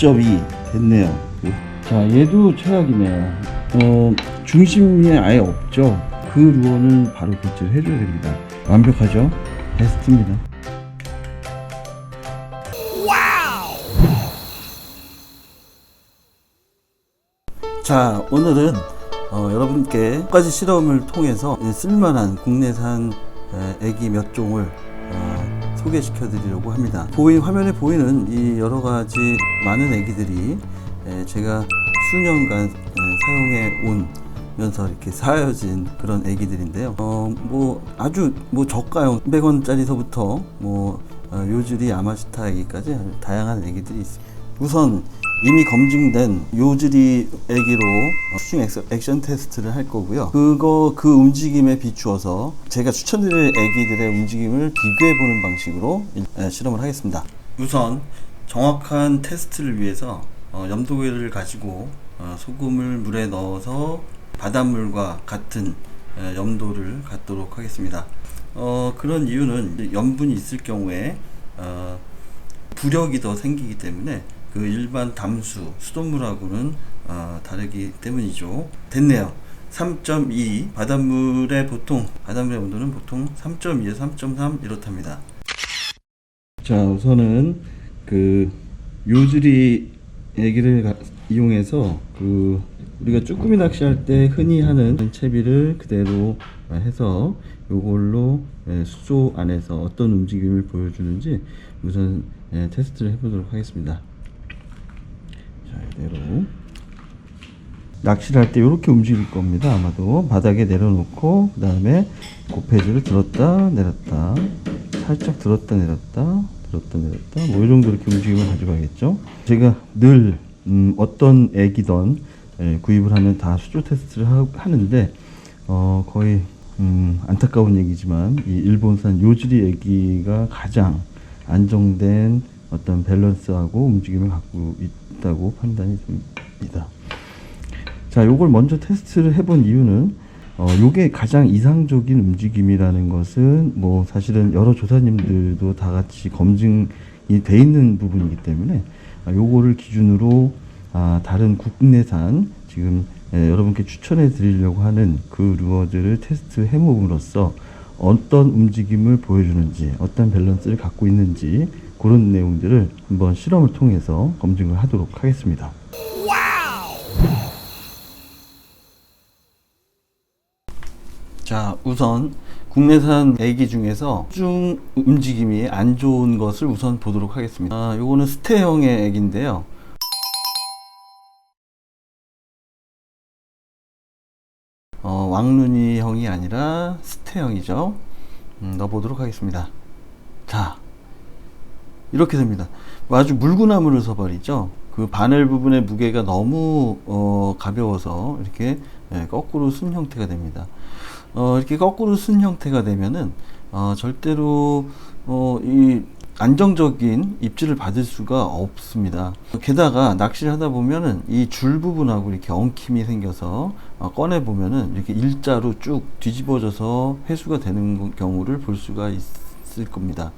2.2 됐네요. 자, 얘도 최악이네요. 어, 중심이 아예 없죠. 그 루어는 바로 교체를 해줘야 됩니다. 완벽하죠? 베스트입니다. 자, 오늘은 어, 여러분께 몇 가지 실험을 통해서 예, 쓸만한 국내산 에, 애기 몇 종을 어, 소개시켜 드리려고 합니다. 보이, 화면에 보이는 이 여러 가지 많은 애기들이 에, 제가 수년간 에, 사용해 오면서 이렇게 사여진 그런 애기들인데요. 어, 뭐 아주 뭐 저가형 100원짜리서부터 뭐 어, 요즈리 아마슈타 애기까지 다양한 애기들이 있습니다. 우선 이미 검증된 요즈리 애기로 수중 액션- 테스트를 할 거고요. 그거 그 움직임에 비추어서 제가 추천드릴 애기들의 움직임을 비교해 보는 방식으로 일- 에, 실험을 하겠습니다. 우선 정확한 테스트를 위해서 어, 염도계를 가지고 어, 소금을 물에 넣어서 바닷물과 같은 에, 염도를 갖도록 하겠습니다. 어, 그런 이유는 염분이 있을 경우에 어, 부력이 더 생기기 때문에 그 일반 담수 수돗물하고는 어, 다르기 때문이죠. 됐네요. 3.2 바닷물의 보통 바닷물의 온도는 보통 3.2에서 3.3 이렇답니다. 자 우선은 그 요즈리 얘기를 가- 이용해서 그 우리가 쭈꾸미 낚시할 때 흔히 하는 채비를 그대로 해서 요걸로 예, 수조 안에서 어떤 움직임을 보여주는지 우선 예, 테스트를 해보도록 하겠습니다. 자 이대로 낚시를 할 때 이렇게 움직일 겁니다. 아마도 바닥에 내려놓고 그 다음에 고페즈를 들었다 내렸다 살짝 들었다 내렸다 들었다 내렸다 뭐 이 정도 이렇게 움직임을 가져가겠죠. 제가 늘 음, 어떤 애기던 예, 구입을 하면 다 수조 테스트를 하, 하는데 어, 거의 음, 안타까운 얘기지만 이 일본산 요즈리 애기가 가장 안정된 어떤 밸런스하고 움직임을 갖고 있다고 판단이 됩니다. 자, 요걸 먼저 테스트를 해본 이유는 어, 요게 가장 이상적인 움직임이라는 것은 뭐 사실은 여러 조사님들도 다 같이 검증이 돼 있는 부분이기 때문에 아, 요거를 기준으로 아, 다른 국내산 지금 예, 여러분께 추천해 드리려고 하는 그 루어들을 테스트 해봄으로써 어떤 움직임을 보여주는지 어떤 밸런스를 갖고 있는지 그런 내용들을 한번 실험을 통해서 검증을 하도록 하겠습니다. 자, 우선 국내산 애기 중에서 중 움직임이 안 좋은 것을 우선 보도록 하겠습니다. 아, 요거는 스테형의 애기인데요. 어, 왕눈이 형이 아니라 스테형이죠. 음, 넣어보도록 하겠습니다. 자, 이렇게 됩니다. 뭐 아주 물구나무를 서버리죠. 그 바늘 부분의 무게가 너무 어, 가벼워서 이렇게 예, 거꾸로 쓴 형태가 됩니다. 어, 이렇게 거꾸로 쓴 형태가 되면은 어, 절대로 어, 이 안정적인 입질을 받을 수가 없습니다. 게다가 낚시를 하다 보면은 이 줄 부분하고 이렇게 엉킴이 생겨서 어, 꺼내 보면은 이렇게 일자로 쭉 뒤집어져서 회수가 되는 경우를 볼 수가 있을 겁니다.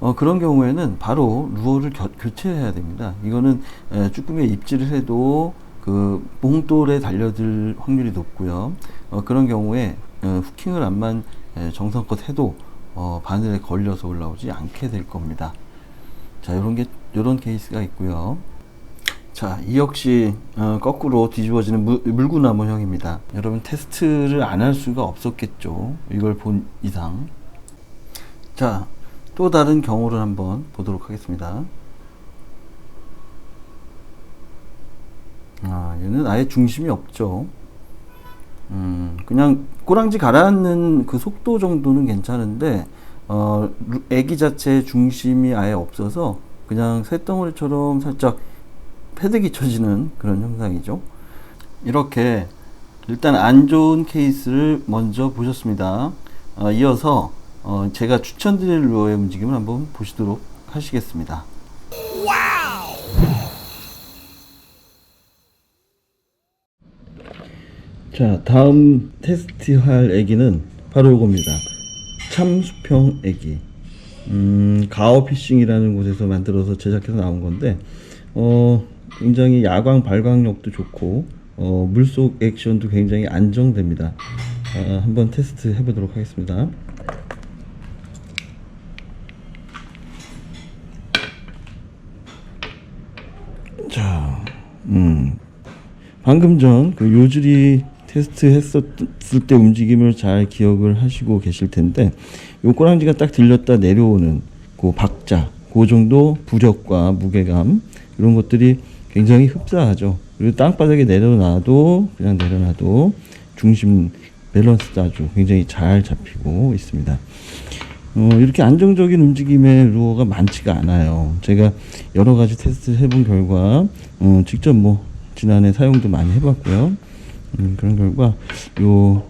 어, 그런 경우에는 바로 루어를 겨- 교체해야 됩니다. 이거는 에, 쭈꾸미에 입질을 해도 그 봉돌에 달려들 확률이 높고요. 어, 그런 경우에 어, 후킹을 에, 정성껏 해도 어, 바늘에 걸려서 올라오지 않게 될 겁니다. 자, 이런 게 이런 케이스가 있고요. 자, 이 역시 어, 거꾸로 뒤집어지는 물, 물구나무형입니다. 여러분 테스트를 안 할 수가 없었겠죠. 이걸 본 이상. 자, 또 다른 경우를 한번 보도록 하겠습니다. 아, 얘는 아예 중심이 없죠. 음, 그냥 꼬랑지 가라앉는 그 속도 정도는 괜찮은데, 어, 루- 애기 자체의 중심이 아예 없어서 그냥 쇳덩어리처럼 살짝 패드기 쳐지는 그런 현상이죠. 이렇게 일단 안 좋은 케이스를 먼저 보셨습니다. 어, 이어서 어, 제가 추천드릴 루어의 움직임을 한번 보시도록 하시겠습니다. 자, 다음 테스트할 애기는 바로 이겁니다. 참수평 애기. 음, 가오 피싱이라는 곳에서 만들어서 제작해서 나온 건데, 어, 굉장히 야광 발광력도 좋고 어, 물속 액션도 굉장히 안정됩니다. 아, 한번 테스트 해보도록 하겠습니다. 자, 음, 방금 전 그 요즈리 테스트 했었을 때 움직임을 잘 기억을 하시고 계실 텐데 요 꼬랑지가 딱 들렸다 내려오는 그 박자 그 정도 부력과 무게감 이런 것들이 굉장히 흡사하죠 그리고 땅바닥에 내려놔도 그냥 내려놔도 중심 밸런스도 아주 굉장히 잘 잡히고 있습니다 어, 이렇게 안정적인 움직임의 루어가 많지가 않아요. 제가 여러 가지 테스트 해본 결과, 어, 직접 뭐, 지난해 사용도 많이 해봤고요. 음, 그런 결과, 요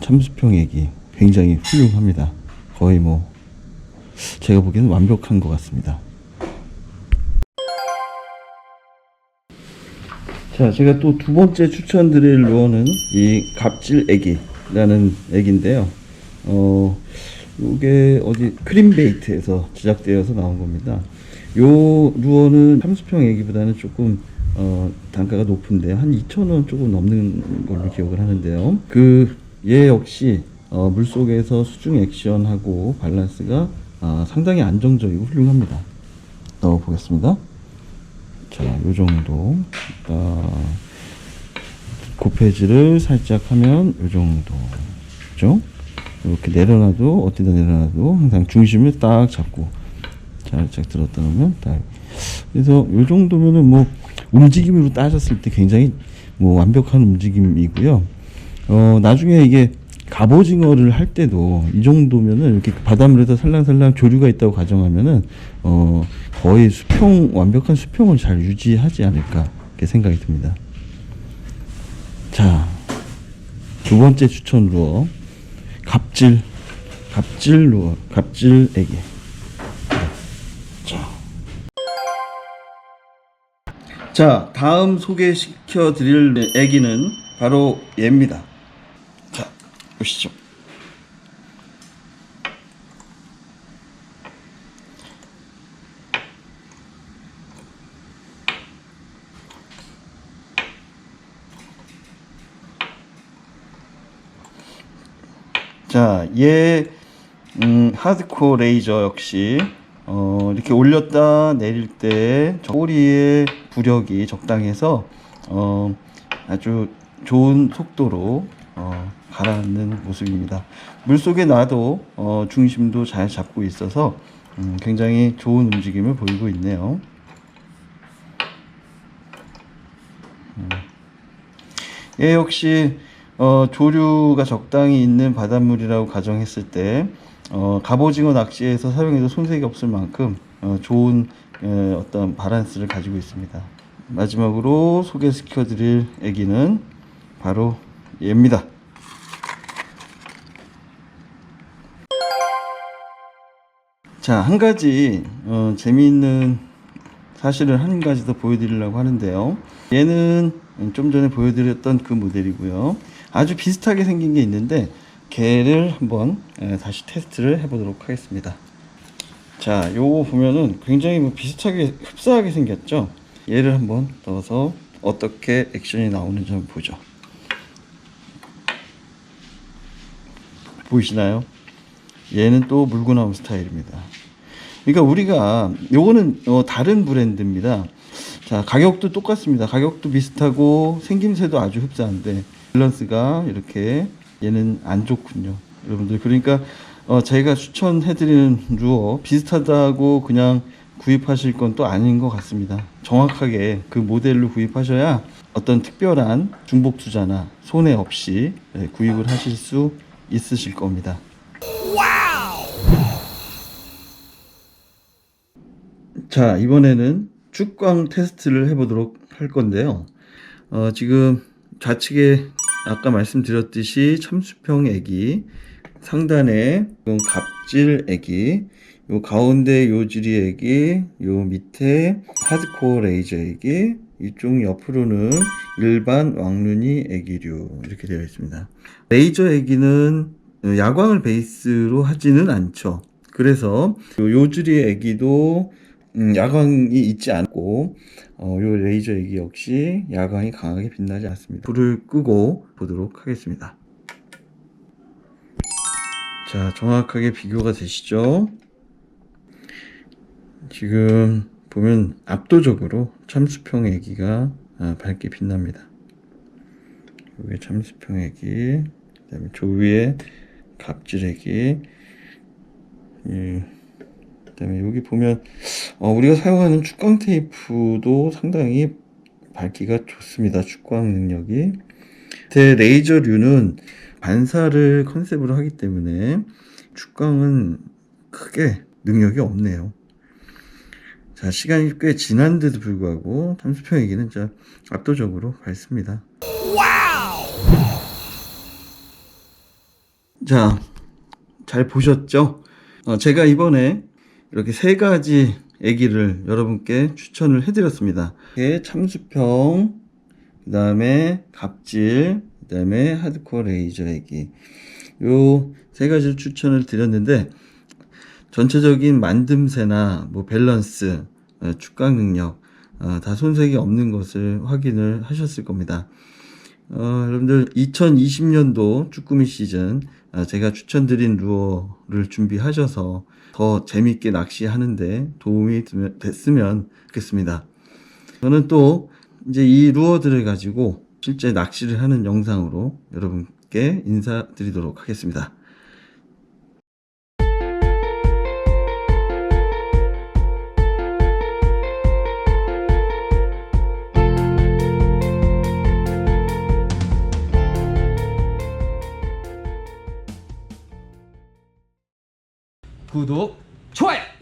참수평액이 굉장히 훌륭합니다. 거의 뭐, 제가 보기에는 완벽한 것 같습니다. 자, 제가 또 두 번째 추천드릴 루어는 이 갑질 애기라는 애기인데요. 어, 요게 어디 크림베이트에서 제작되어서 나온 겁니다. 요 루어는 참수평 애기보다는 조금 어, 단가가 높은데 한 2,000원 조금 넘는 걸로 기억을 하는데요. 그 얘 역시 어, 물속에서 수중 액션하고 밸런스가 아, 상당히 안정적이고 훌륭합니다. 넣어 보겠습니다. 자, 요 정도. 아, 고페지를 살짝 하면 요 정도. 그죠? 이렇게 내려놔도 어디다 내려놔도 항상 중심을 딱 잡고 살짝 들었다 놓으면 딱 그래서 요 정도면은 뭐 움직임으로 따졌을 때 굉장히 뭐 완벽한 움직임이고요. 어 나중에 이게 갑오징어를 할 때도 이 정도면은 이렇게 바닷물에서 살랑살랑 조류가 있다고 가정하면은 어 거의 수평 완벽한 수평을 잘 유지하지 않을까 이렇게 생각이 듭니다. 자, 두 번째 추천 루어 갑질 갑질 루어 갑질 애기. 자, 다음 소개시켜 드릴 애기는 바로 얘입니다. 자, 보시죠. 자, 얘 음, 하드코어 레이저 역시 어, 이렇게 올렸다 내릴 때 꼬리의 부력이 적당해서 어, 아주 좋은 속도로 어, 가라앉는 모습입니다. 물 속에 놔도 어, 중심도 잘 잡고 있어서 음, 굉장히 좋은 움직임을 보이고 있네요. 얘 역시 어, 조류가 적당히 있는 바닷물이라고 가정했을 때 어, 갑오징어 낚시에서 사용해도 손색이 없을 만큼 어, 좋은 에, 어떤 바란스를 가지고 있습니다. 마지막으로 소개시켜드릴 애기는 바로 얘입니다. 자, 한 가지 어, 재미있는 사실을 한 가지 더 보여드리려고 하는데요. 얘는 좀 전에 보여드렸던 그 모델이고요. 아주 비슷하게 생긴 게 있는데 걔를 한번 에, 다시 테스트를 해보도록 하겠습니다. 자, 요거 보면은 굉장히 뭐 비슷하게 흡사하게 생겼죠. 얘를 한번 넣어서 어떻게 액션이 나오는지 한번 보죠. 보이시나요? 얘는 또 물고 나온 스타일입니다. 그러니까 우리가 요거는 어, 다른 브랜드입니다. 자 가격도 똑같습니다. 가격도 비슷하고 생김새도 아주 흡사한데 밸런스가 이렇게 얘는 안 좋군요. 여러분들 그러니까 어, 저희가 추천해드리는 루어 비슷하다고 그냥 구입하실 건 또 아닌 것 같습니다. 정확하게 그 모델로 구입하셔야 어떤 특별한 중복 투자나 손해 없이 네, 구입을 하실 수 있으실 겁니다. 자, 이번에는 축광 테스트를 해보도록 할 건데요. 어, 지금 좌측에 아까 말씀드렸듯이 참수평 애기, 상단에 이건 갑질 애기, 요 가운데 요지리 애기, 요 밑에 하드코어 레이저 애기, 이쪽 옆으로는 일반 왕눈이 애기류 이렇게 되어 있습니다. 레이저 애기는 야광을 베이스로 하지는 않죠. 그래서 요 요즈리 애기도 음, 야광이 있지 않고 어, 요 레이저 액이 역시 야광이 강하게 빛나지 않습니다. 불을 끄고 보도록 하겠습니다. 자, 정확하게 비교가 되시죠? 지금 보면 압도적으로 참수평 애기가 아, 밝게 빛납니다. 여기 참수평 애기, 그다음에 조위에 갑질 애기, 이 그다음에 여기 보면 어, 우리가 사용하는 축광 테이프도 상당히 밝기가 좋습니다. 축광 능력이. 대 레이저류는 반사를 컨셉으로 하기 때문에 축광은 크게 능력이 없네요. 자, 시간이 꽤 지난데도 불구하고 참수평 얘기는 진짜 압도적으로 밝습니다. 자, 잘 보셨죠? 어, 제가 이번에 이렇게 세 가지 애기를 여러분께 추천을 해드렸습니다. 참수평, 그 다음에 갑질, 그 다음에 하드코어 레이저 애기. 요 세 가지를 추천을 드렸는데, 전체적인 만듦새나 뭐 밸런스, 어, 축강 능력, 어, 다 손색이 없는 것을 확인을 하셨을 겁니다. 어, 여러분들 2020년도 쭈꾸미 시즌 어, 제가 추천드린 루어를 준비하셔서 더 재밌게 낚시하는데 도움이 됐으면 좋겠습니다. 저는 또 이제 이 루어들을 가지고 실제 낚시를 하는 영상으로 여러분께 인사드리도록 하겠습니다. 구독!